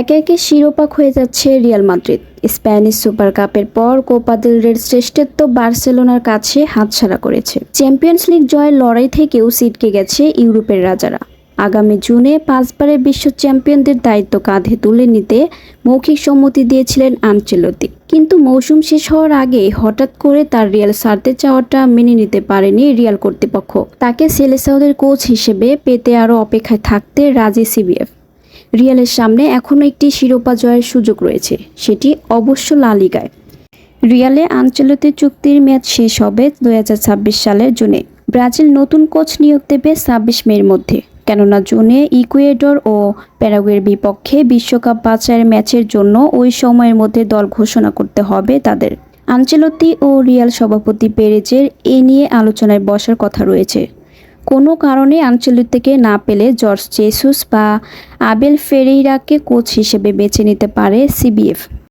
একে একে শিরোপা হয়ে যাচ্ছে রিয়াল মাদ্রিদ। স্প্যানিশ সুপার কাপের পর কোপা রের শ্রেষ্ঠত্ব বার্সেলোনার কাছে হাতছাড়া করেছে। চ্যাম্পিয়ন্স লিগ জয়ের লড়াই থেকেও সিটকে গেছে ইউরোপের রাজারা। আগামী জুনে পাঁচবারের বিশ্ব চ্যাম্পিয়নদের দায়িত্ব কাঁধে তুলে নিতে মৌখিক সম্মতি দিয়েছিলেন আনচেলতি কিন্তু মৌসুম শেষ হওয়ার আগে হঠাৎ করে তার রিয়াল সারতে চাওয়াটা মেনে নিতে পারেনি রিয়াল কর্তৃপক্ষ। তাকে সেলেসাউদের কোচ হিসেবে পেতে আরও অপেক্ষায় থাকতে রাজি সিবিএফ। রিয়ালের সামনে এখনও একটি শিরোপা জয়ের সুযোগ রয়েছে, সেটি অবশ্য লা লিগায়। রিয়ালে আঞ্চলিক চুক্তির মেয়াদ শেষ হবে দু হাজার ছাব্বিশ সালের জুনে। ব্রাজিল নতুন কোচ নিয়োগ দেবে ছাব্বিশ মের মধ্যে, কেননা জুনে ইকুয়েডর ও প্যারাগুয়ের বিপক্ষে বিশ্বকাপ বাছাইয়ের ম্যাচের জন্য ওই সময়ের মধ্যে দল ঘোষণা করতে হবে তাদের। আঞ্চলতি ও রিয়াল সভাপতি পেরেজের এ নিয়ে আলোচনায় বসার কথা রয়েছে। কোনো কারণে আঞ্চলিক থেকে না পেলে জর্জ জেসুস বা আবেল ফেরেইরাকে কোচ হিসেবে বেছে নিতে পারে সিবিএফ।